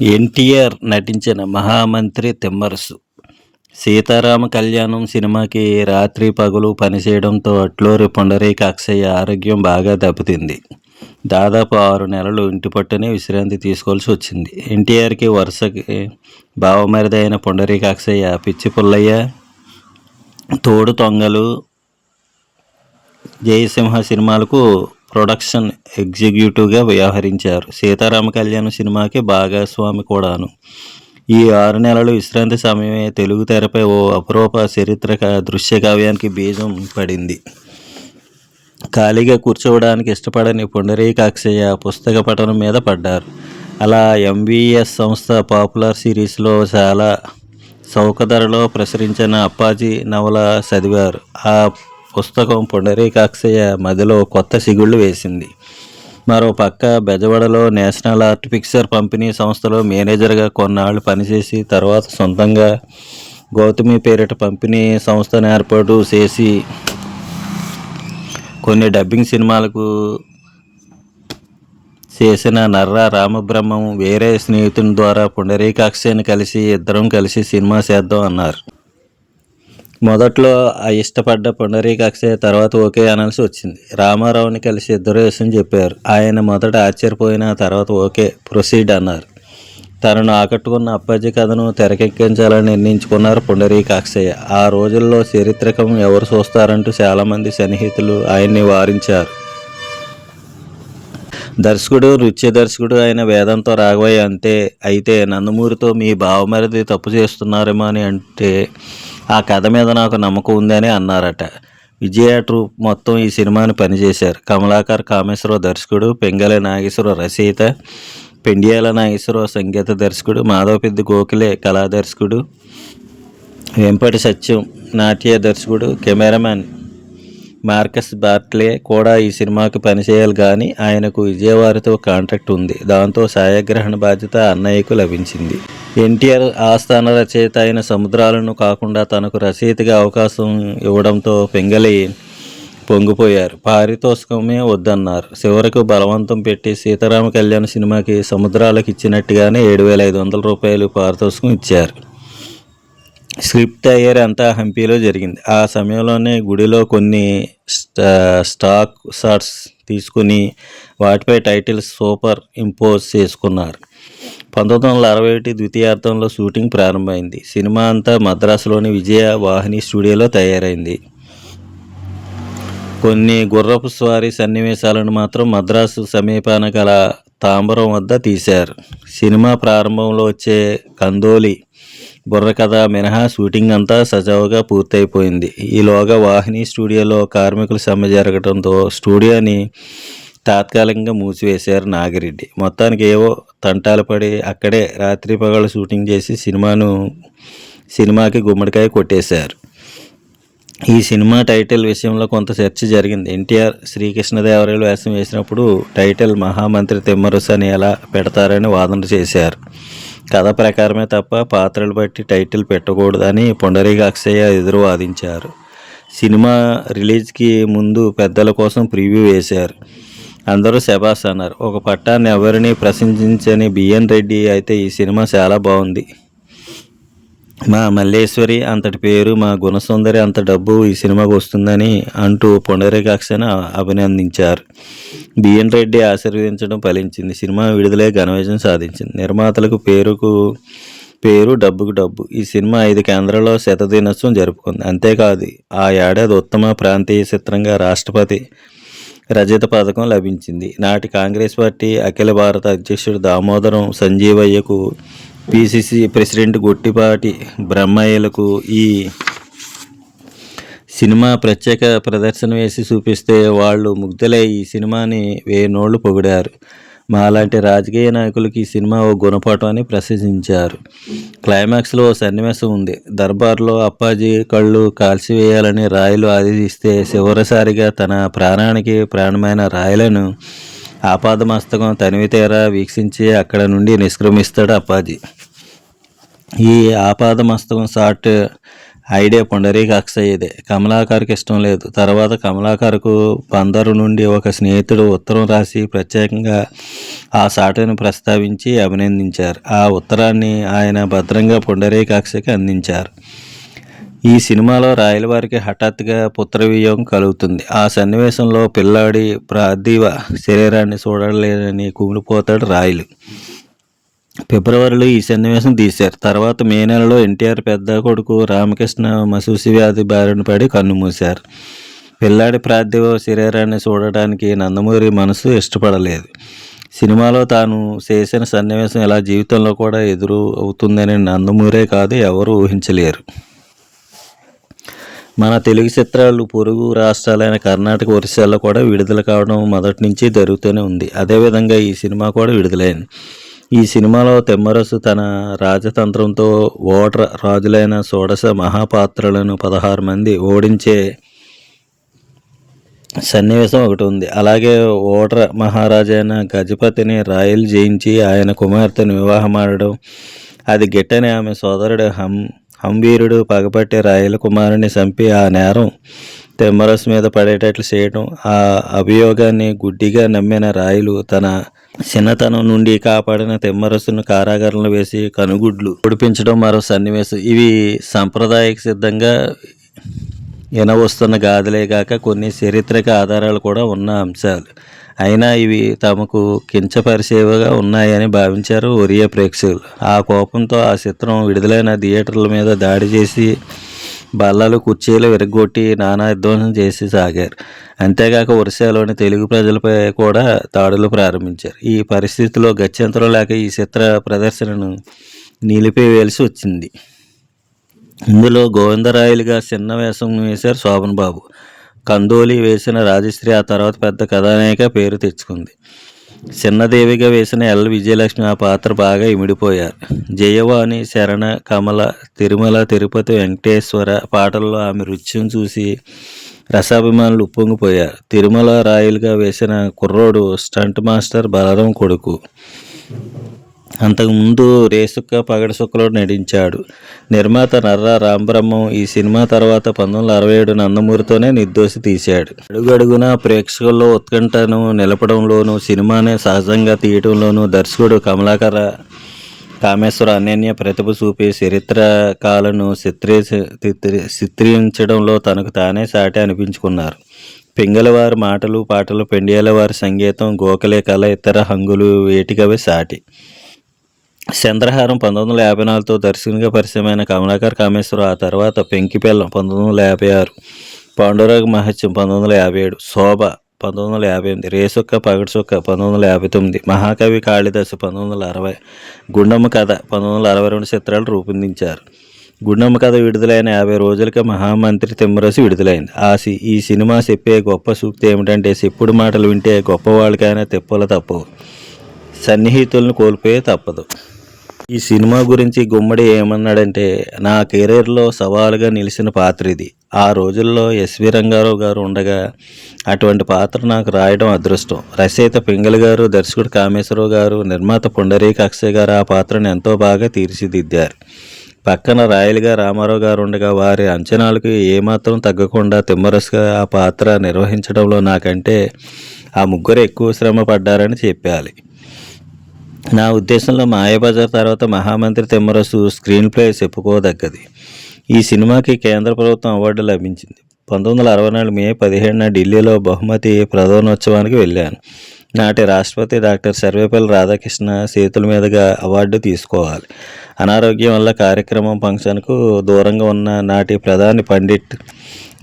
ఎన్టీఆర్ నటించిన మహామంత్రి తిమ్మరసు. సీతారామ కళ్యాణం సినిమాకి రాత్రి పగులు పనిచేయడంతో అట్లూరి పొండరీక అక్షయ్య ఆరోగ్యం బాగా దెబ్బతింది. దాదాపు ఆరు నెలలు ఇంటి పట్టునే విశ్రాంతి తీసుకోవాల్సి వచ్చింది. ఎన్టీఆర్కి వరుసకి బావమరిదైన పొండరీక అక్షయ్య పిచ్చి పుల్లయ్య తోడు తొంగలు జయసింహ సినిమాలకు ప్రొడక్షన్ ఎగ్జిక్యూటివ్గా వ్యవహరించారు. సీతారామ కళ్యాణ్ సినిమాకి భాగస్వామి కూడాను. ఈ ఆరు నెలలు విశ్రాంతి సమయమే తెలుగు తెరపై ఓ అపరూప చరిత్రక దృశ్యకావ్యానికి బీజం పడింది. ఖాళీగా కూర్చోవడానికి ఇష్టపడని పుండరీకాక్షయ్య పుస్తక పఠనం మీద పడ్డారు. అలా ఎంబీఎస్ సంస్థ పాపులర్ సిరీస్లో చాలా చౌక ధరలో ప్రసరించిన అప్పాజీ నవల చదివారు. ఆ పుస్తకం పుండరీకాక్షయ్య మదిలో కొత్త సిగుళ్ళు వేసింది. మరో పక్క బెజవాడలో నేషనల్ ఆర్ట్ పిక్చర్ పంపిణీ సంస్థలో మేనేజర్గా కొన్నాళ్ళు పనిచేసి తర్వాత సొంతంగా గౌతమి పేరిట పంపిణీ సంస్థను ఏర్పాటు చేసి కొన్ని డబ్బింగ్ సినిమాలకు చేసిన నర్రా రామబ్రహ్మం వేరే స్నేహితుని ద్వారా పుండరీకాక్షని కలిసి ఇద్దరం కలిసి సినిమా చేద్దాం అన్నారు. మొదట్లో ఆ ఇష్టపడ్డ పుండరీకాక్షయ్య తర్వాత ఓకే అనాల్సి వచ్చింది. రామారావుని కలిసి ఇద్దరు వేసని చెప్పారు. ఆయన మొదట ఆశ్చర్యపోయిన తర్వాత ఓకే ప్రొసీడ్ అన్నారు. తనను ఆకట్టుకున్న అప్పాజీ కథను తెరకెక్కించాలని నిర్ణయించుకున్నారు పుండరీకాక్షయ్య. ఆ రోజుల్లో చరిత్రకం ఎవరు చూస్తారంటూ చాలామంది సన్నిహితులు ఆయన్ని వారించారు. దర్శకుడు నృత్య దర్శకుడు అయిన వేదంతో రాఘవయ్య అంతే అయితే నందమూరితో మీ బావమరిది తప్పు చేస్తున్నారేమో అని అంటే ఆ కథ మీద నాకు నమ్మకం ఉందని అన్నారట. విజయ ట్రూప్ మొత్తం ఈ సినిమాని పనిచేశారు. కమలాకర్ కామేశ్వరరావు దర్శకుడు పెంగళ నాగేశ్వరరావు రచయిత పెండియాల నాగేశ్వరరావు సంగీత దర్శకుడు మాధవపెద్ది గోఖలే కళా దర్శకుడు వెంపటి సత్యం నాట్య దర్శకుడు కెమెరామ్యాన్ మార్కస్ బార్ట్లే కూడా ఈ సినిమాకి పనిచేయాలి కానీ ఆయనకు విజయవారితో కాంట్రాక్ట్ ఉంది. దాంతో ఛాయాగ్రహణ బాధ్యత అన్నయ్యకు లభించింది. ఎన్టీఆర్ ఆస్థాన రచయిత అయిన సముద్రాలను కాకుండా తనకు రచయితగా అవకాశం ఇవ్వడంతో పెంగలి పొంగిపోయారు. పారితోషికమే వద్దన్నారు. చివరకు బలవంతం పెట్టి సీతారామ కళ్యాణ్ సినిమాకి సముద్రాలకు ఇచ్చినట్టుగానే ఏడు వేల ఐదు వందల రూపాయలు పారితోషికం ఇచ్చారు. స్క్రిప్ట్ తయారీ అంతా హంపీలో జరిగింది. ఆ సమయంలోనే గుడిలో కొన్ని స్టాక్ షాట్స్ తీసుకుని వాటిపై టైటిల్స్ సూపర్ ఇంపోజ్ చేసుకున్నారు. పంతొమ్మిది వందల అరవై ఒకటి ద్వితీయార్థంలో షూటింగ్ ప్రారంభమైంది. సినిమా అంతా మద్రాసులోని విజయ వాహిని స్టూడియోలో తయారైంది. కొన్ని గుర్రపు స్వారీ సన్నివేశాలను మాత్రం మద్రాసు సమీపాన గల తాంబరం వద్ద తీశారు. సినిమా ప్రారంభంలో వచ్చే కందోలి బుర్రకథ మినహా షూటింగ్ అంతా సజావుగా పూర్తయిపోయింది. ఈలోగా వాహిని స్టూడియోలో కార్మికుల సమ్మె జరగడంతో స్టూడియోని తాత్కాలికంగా మూసివేశారు నాగిరెడ్డి. మొత్తానికి ఏవో తంటాలు పడి అక్కడే రాత్రి పగళ్ళు షూటింగ్ చేసి సినిమాను సినిమాకి గుమ్మడికాయ కొట్టేశారు. ఈ సినిమా టైటిల్ విషయంలో కొంత చర్చ జరిగింది. ఎన్టీఆర్ శ్రీకృష్ణదేవరాయలు వేషం వేసినప్పుడు టైటిల్ మహామంత్రి తిమ్మరుసు అని ఎలా పెడతారని వాదన చేశారు. కథ ప్రకారమే తప్ప పాత్రలు బట్టి టైటిల్ పెట్టకూడదని పొండరీగా అక్షయ్య ఎదురు వాదించారు. సినిమా రిలీజ్కి ముందు పెద్దల కోసం ప్రివ్యూ వేశారు. అందరూ శబాస్ అన్నారు. ఒక పట్టాన్ని ఎవరిని ప్రశంసించని బిఎన్ రెడ్డి అయితే ఈ సినిమా చాలా బాగుంది. మా మల్లేశ్వరి అంతటి పేరు మా గుణసుందరి అంత డబ్బు ఈ సినిమాకు వస్తుందని అంటూ పునరేకాక్షను అభినందించారు. బిఎన్ రెడ్డి ఆశీర్వదించడం ఫలించింది. సినిమా విడుదలై ఘనవిజయం సాధించింది. నిర్మాతలకు పేరుకు పేరు డబ్బుకు డబ్బు. ఈ సినిమా ఐదు కేంద్రాల్లో శతదినోత్సవం జరుపుకుంది. అంతేకాదు ఆ ఏడాది ఉత్తమ ప్రాంతీయ చిత్రంగా రాష్ట్రపతి రజత పథకం లభించింది. నాటి కాంగ్రెస్ పార్టీ అఖిల భారత అధ్యక్షుడు దామోదరం సంజీవయ్యకు పిసిసి ప్రెసిడెంట్ గొట్టిపాటి బ్రహ్మయ్యలకు ఈ సినిమా ప్రత్యేక ప్రదర్శన వేసి చూపిస్తే వాళ్ళు ముగ్ధులై ఈ సినిమాని వేనోళ్ళు పొగిడారు. మాలాంటి రాజకీయ నాయకులకి ఈ సినిమా ఓ గుణపాఠం అని ప్రశంసించారు. క్లైమాక్స్లో ఓ సన్నివేశం ఉంది. దర్బార్లో అప్పాజీ కళ్ళు కాల్చివేయాలని రాయలు ఆదేశిస్తే చివరిసారిగా తన ప్రాణానికి ప్రాణమైన రాయలను ఆపాదమస్తకం తనివి తీరా వీక్షించి అక్కడ నుండి నిష్క్రమిస్తాడు అప్పాజీ. ఈ ఆపాదమస్తకం షాట్ ఐడియా పుండరీక అక్షయ్యదే. కమలాకర్కి ఇష్టం లేదు. తర్వాత కమలాకర్కు బందరు నుండి ఒక స్నేహితుడు ఉత్తరం రాసి ప్రత్యేకంగా ఆ సాటును ప్రస్తావించి అభినందించారు. ఆ ఉత్తరాన్ని ఆయన భద్రంగా పుండరీకాక్షకి అందించారు. ఈ సినిమాలో రాయలవారికి హఠాత్తుగా పుత్రవియోగం కలుగుతుంది. ఆ సన్నివేశంలో పిల్లాడి ప్రార్థివ శరీరాన్ని చూడలేదని కుమిలిపోతాడు రాయలు. ఫిబ్రవరిలో ఈ సన్నివేశం తీశారు. తర్వాత మే నెలలో ఎన్టీఆర్ పెద్ద కొడుకు రామకృష్ణ మసూసి వ్యాధి బారిన పడి కన్నుమూశారు పిల్లాడి ప్రార్థివ శరీరాన్ని చూడడానికి నందమూరి మనసు ఇష్టపడలేదు. సినిమాలో తాను చేసిన సన్నివేశం ఇలా జీవితంలో కూడా ఎదురు అవుతుందని నందమూరే కాదు ఎవరు ఊహించలేరు. మన తెలుగు చిత్రాలు పొరుగు రాష్ట్రాలైన కర్ణాటక ఒరిస్సాలో కూడా విడుదల కావడం మొదటి నుంచి జరుగుతూనే ఉంది. అదేవిధంగా ఈ సినిమా కూడా విడుదలైంది. ఈ సినిమాలో తిమ్మరసు తన రాజతంత్రంతో ఓటర్ రాజులైన షోడశ మహాపాత్రలను పదహారు మంది ఓడించే సన్నివేశం ఒకటి ఉంది. అలాగే ఓటర్ మహారాజైన గజపతిని రాయలు జయించి ఆయన కుమార్తెను వివాహమాడడం అది గిట్టని ఆమె సోదరుడు హం హంవీరుడు పగపట్టి రాయల కుమారుని చంపి ఆ నేరం తిమ్మరసు మీద పడేటట్లు చేయడం ఆ అభియోగాన్ని గుడ్డిగా నమ్మిన రాయలు తన చిన్నతనం నుండి కాపాడిన తిమ్మరసును కారాగారంలో వేసి కనుగుడ్లు ఉడిపించడం మరో సన్నివేశం. ఇవి సాంప్రదాయక సిద్ధంగా వినవస్తున్న గాథలే కాక కొన్ని చారిత్రక ఆధారాలు కూడా ఉన్న అంశాలు. అయినా ఇవి తమకు కించపరిచేవిగా ఉన్నాయని భావించారు ఒరియా ప్రేక్షకులు. ఆ కోపంతో ఆ చిత్రం విడుదలైన థియేటర్ల మీద దాడి చేసి బల్లలు కుర్చీలు విరగొట్టి నానా విధ్వంసం చేసి సాగారు. అంతేగాక ఒరిస్సాలోని తెలుగు ప్రజలపై కూడా దాడులు ప్రారంభించారు. ఈ పరిస్థితిలో గత్యంతరం లేక ఈ చిత్ర ప్రదర్శనను నిలిపివేయాల్సి వచ్చింది. ఇందులో గోవిందరాయలుగా చిన్న వేషం వేశారు శోభన్ బాబు కందోలి వేసిన రాజశ్రీ ఆ తర్వాత పెద్ద కథానాయిక పేరు తెచ్చుకుంది. చిన్నదేవిగా వేసిన ఎల్ విజయలక్ష్మి ఆ పాత్ర బాగా ఇమిడిపోయారు. జయవాణి శరణ కమల తిరుమల తిరుపతి వెంకటేశ్వర పాటల్లో ఆమె నృత్యం చూసి రసాభిమానులు ఉప్పొంగిపోయారు. తిరుమల రాయలుగా వేసిన కుర్రోడు స్టంట్ మాస్టర్ బలరాం కొడుకు. అంతకుముందు రేసుక్క పగడసుక్కలో నటించాడు. నిర్మాత నర్రా రాంబ్రహ్మం ఈ సినిమా తర్వాత పంతొమ్మిది వందల అరవై ఏడు నందమూరితోనే నిర్దోషి తీశాడు. అడుగడుగునా ప్రేక్షకుల్లో ఉత్కంఠను నిలపడంలోనూ సినిమానే సహజంగా తీయటంలోనూ దర్శకుడు కమలాకర కామేశ్వర అనన్య ప్రతిభ చూపి చరిత్రకాలను చిత్రీ చిత్రీ చిత్రించడంలో తనకు తానే సాటి అనిపించుకున్నారు. పింగళవారి మాటలు పాటలు పెండియాల వారి సంగీతం గోఖలే కళ ఇతర హంగులు వేటికవే సాటి. చంద్రహారం పంతొమ్మిది వందల యాభై నాలుగుతో దర్శకునిగా పరిచయమైన కమలాకర్ కామేశ్వర ఆ తర్వాత పెంకిపెల్లం పంతొమ్మిది వందల యాభై ఆరు పాండురాగ మహత్యం పంతొమ్మిది వందల యాభై ఏడు శోభ పంతొమ్మిది వందల యాభై ఎనిమిది రేసొక్క పగటిసొక్క పంతొమ్మిది వందల యాభై తొమ్మిది మహాకవి కాళిదాసు పంతొమ్మిది వందల అరవై గుండమ్మ కథ పంతొమ్మిది వందల అరవై రెండు చిత్రాలు రూపొందించారు. గుండమ్మ కథ విడుదలైన యాభై రోజులకి మహామంత్రి తిమ్మరసి విడుదలైంది. ఆ సి ఈ సినిమా చెప్పే గొప్ప సూక్తి ఏమిటంటే చెప్పుడు మాటలు వింటే గొప్పవాళ్ళకైనా తెప్పలు తప్పవు. సన్నిహితులను కోల్పోయే తప్పదు. ఈ సినిమా గురించి గుమ్మడి ఏమన్నాడంటే నా కెరీర్లో సవాలుగా నిలిచిన పాత్ర ఇది. ఆ రోజుల్లో ఎస్వి రంగారావు గారు ఉండగా అటువంటి పాత్ర నాకు రాయడం అదృష్టం. రచయిత పింగళి గారు దర్శకుడు కామేశ్వరరావు గారు నిర్మాత పుండరీక అక్షయ్ గారు ఆ పాత్రను ఎంతో బాగా తీర్చిదిద్దారు. పక్కన రాయలుగా రామారావు గారు ఉండగా వారి అంచనాలకు ఏమాత్రం తగ్గకుండా తిమ్మరసుగా ఆ పాత్ర నిర్వహించడంలో నాకంటే ఆ ముగ్గురు ఎక్కువ శ్రమ పడ్డారని చెప్పాలి. నా ఉద్దేశంలో మాయాబజార్ తర్వాత మహామంత్రి తిమ్మరసు స్క్రీన్ ప్లే చెప్పుకోదగ్గది. ఈ సినిమాకి కేంద్ర ప్రభుత్వం అవార్డు లభించింది. పంతొమ్మిది వందల అరవై నాలుగు మే పదిహేడున ఢిల్లీలో బహుమతి ప్రధానోత్సవానికి వెళ్ళాను. నాటి రాష్ట్రపతి డాక్టర్ సర్వేపల్లి రాధాకృష్ణ చేతుల మీదుగా అవార్డు తీసుకోవాలి. అనారోగ్యం వల్ల కార్యక్రమం ఫంక్షన్కు దూరంగా ఉన్న నాటి ప్రధాని పండిట్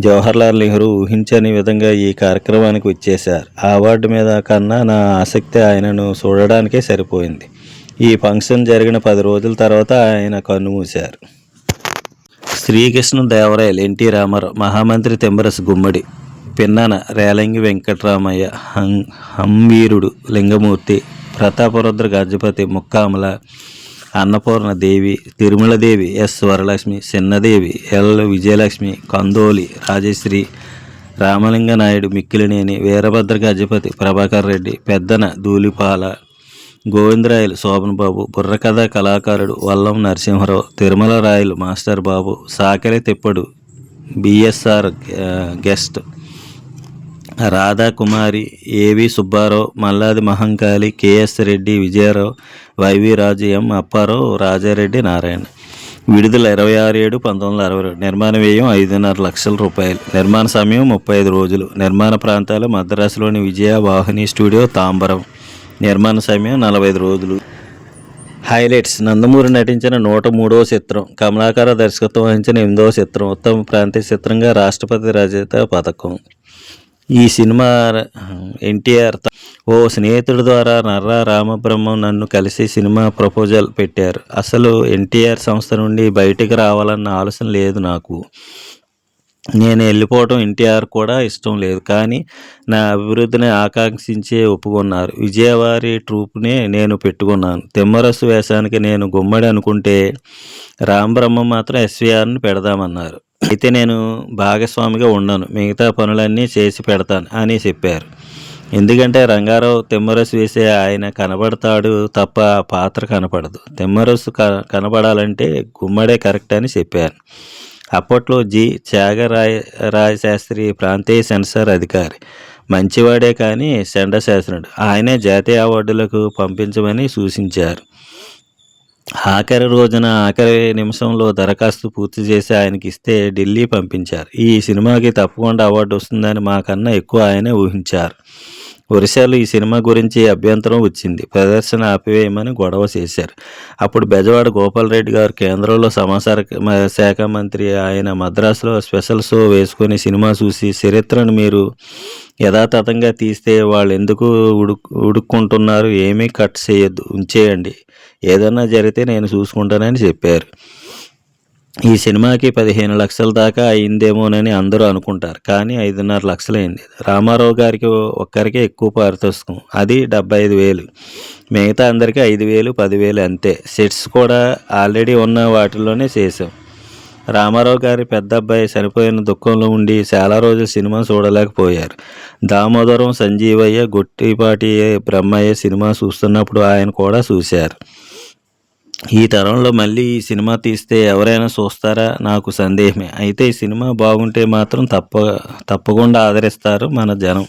జవహర్లాల్ నెహ్రూ ఊహించని విధంగా ఈ కార్యక్రమానికి వచ్చేశారు. ఆ అవార్డు మీద కన్నా నా ఆసక్తి ఆయనను చూడడానికే సరిపోయింది. ఈ ఫంక్షన్ జరిగిన పది రోజుల తర్వాత ఆయన కన్నుమూశారు. శ్రీకృష్ణ దేవరాయలు ఎన్టీ రామారావు మహామంత్రి తెంబరస్ గుమ్మడి పిన్నన రేలంగి వెంకటరామయ్య హం హంవీరుడు లింగమూర్తి ప్రతాపరుద్ర గజపతి ముక్కామల అన్నపూర్ణ దేవి తిరుమలదేవి ఎస్ వరలక్ష్మి చిన్నదేవి ఎల్ విజయలక్ష్మి కందోలి రాజశ్రీ రామలింగ నాయుడు మిక్కిలినేని వీరభద్ర గజపతి ప్రభాకర్ రెడ్డి పెద్దన ధూళిపాల గోవిందరాయలు శోభన్ బాబు బుర్రకథ కళాకారుడు Vallam Narasimharao Tirumala Rayalu master Babu Sakali Tippadu BSR guest Radha Kumari AV Subbarao Malladi Mahankali KS Reddy Vijayarao YV Raju M Apparao Rajareddy Narayana. విడుదల ఇరవై ఆరు ఏడు పంతొమ్మిది వందల అరవై రెండు. నిర్మాణ వ్యయం ఐదున్నర లక్షల రూపాయలు. నిర్మాణ సమయం ముప్పై ఐదు రోజులు. నిర్మాణ ప్రాంతాలు మద్రాసులోని విజయ వాహిని స్టూడియో తాంబరం. నిర్మాణ సమయం నలభై ఐదు రోజులు. హైలైట్స్. నందమూరి నటించిన నూట మూడవ చిత్రం కమలాకార దర్శకత్వం వహించిన ఎనిమిదవ చిత్రం ఉత్తమ ప్రాంతీయ చిత్రంగా రాష్ట్రపతి రచయిత పథకం. ఈ సినిమా ఎన్టీఆర్ ఓ స్నేహితుడి ద్వారా నర్రా రామబ్రహ్మం నన్ను కలిసి సినిమా ప్రపోజల్ పెట్టారు. అసలు ఎన్టీఆర్ సంస్థ నుండి బయటికి రావాలన్న ఆలోచన లేదు నాకు. నేను వెళ్ళిపోవడం ఎన్టీఆర్ కూడా ఇష్టం లేదు. కానీ నా అభివృద్ధిని ఆకాంక్షించే ఒప్పుకున్నారు. విజయవారి ట్రూప్నే నేను పెట్టుకున్నాను. తిమ్మరసు వేషానికి నేను గుమ్మడి అనుకుంటే రామబ్రహ్మ మాత్రం ఎస్వీఆర్ని పెడదామన్నారు. అయితే నేను భాగస్వామిగా ఉండను. మిగతా పనులన్నీ చేసి పెడతాను అని చెప్పారు. ఎందుకంటే రంగారావు తిమ్మరసు వేసే ఆయన కనబడతాడు తప్ప పాత్ర కనపడదు. తిమ్మరసు క కనబడాలంటే గుమ్మడే కరెక్ట్ అని చెప్పారు. అప్పట్లో జి. త్యాగరాయ రాయశాస్త్రి ప్రాంతీయ సెన్సార్ అధికారి. మంచివాడే కానీ సెండ శాస్త్రుడు ఆయనే జాతీయ అవార్డులకు పంపించమని సూచించారు. ఆఖరి రోజున ఆఖరి నిమిషంలో దరఖాస్తు పూర్తి చేసి ఆయనకి ఇస్తే ఢిల్లీ పంపించారు. ఈ సినిమాకి తప్పకుండా అవార్డు వస్తుందని మాకన్నా ఎక్కువ ఆయనే ఊహించారు. ఒరిస్సాలో ఈ సినిమా గురించి అభ్యంతరం వచ్చింది. ప్రదర్శన ఆపివేయమని గొడవ చేశారు. అప్పుడు బెజవాడ గోపాలరెడ్డి గారు కేంద్రంలో సమాచార శాఖ మంత్రి ఆయన మద్రాసులో స్పెషల్ షో వేసుకొని సినిమా చూసి చరిత్రను మీరు యథాతథంగా తీస్తే వాళ్ళు ఎందుకు ఉడుక్ ఉడుక్కుంటున్నారు? ఏమీ కట్ చేయొద్దు. ఉంచేయండి. ఏదన్నా జరిగితే నేను చూసుకుంటానని చెప్పారు. ఈ సినిమాకి పదిహేను లక్షల దాకా అయిందేమోనని అందరూ అనుకుంటారు. కానీ ఐదున్నర లక్షలైంది. రామారావు గారికి ఒక్కరికే ఎక్కువ పారితోషికం. అది డెబ్బై ఐదు వేలు. మిగతా అందరికీ ఐదు వేలు పదివేలు అంతే. సెట్స్ కూడా ఆల్రెడీ ఉన్న వాటిల్లోనే చేసాం రామారావు గారి పెద్ద అబ్బాయి చనిపోయిన దుఃఖంలో ఉండి చాలా రోజులు సినిమా చూడలేకపోయారు. దామోదరం సంజీవయ్య గొట్టిపాటి బ్రహ్మయ్య సినిమా చూస్తున్నప్పుడు ఆయన కూడా చూశారు. ఈ తరంలో మళ్ళీ ఈ సినిమా తీస్తే ఎవరైనా చూస్తారా? నాకు సందేహమే. అయితే ఈ సినిమా బాగుంటే మాత్రం తప్ప తప్పకుండా ఆదరిస్తారు మన జనం.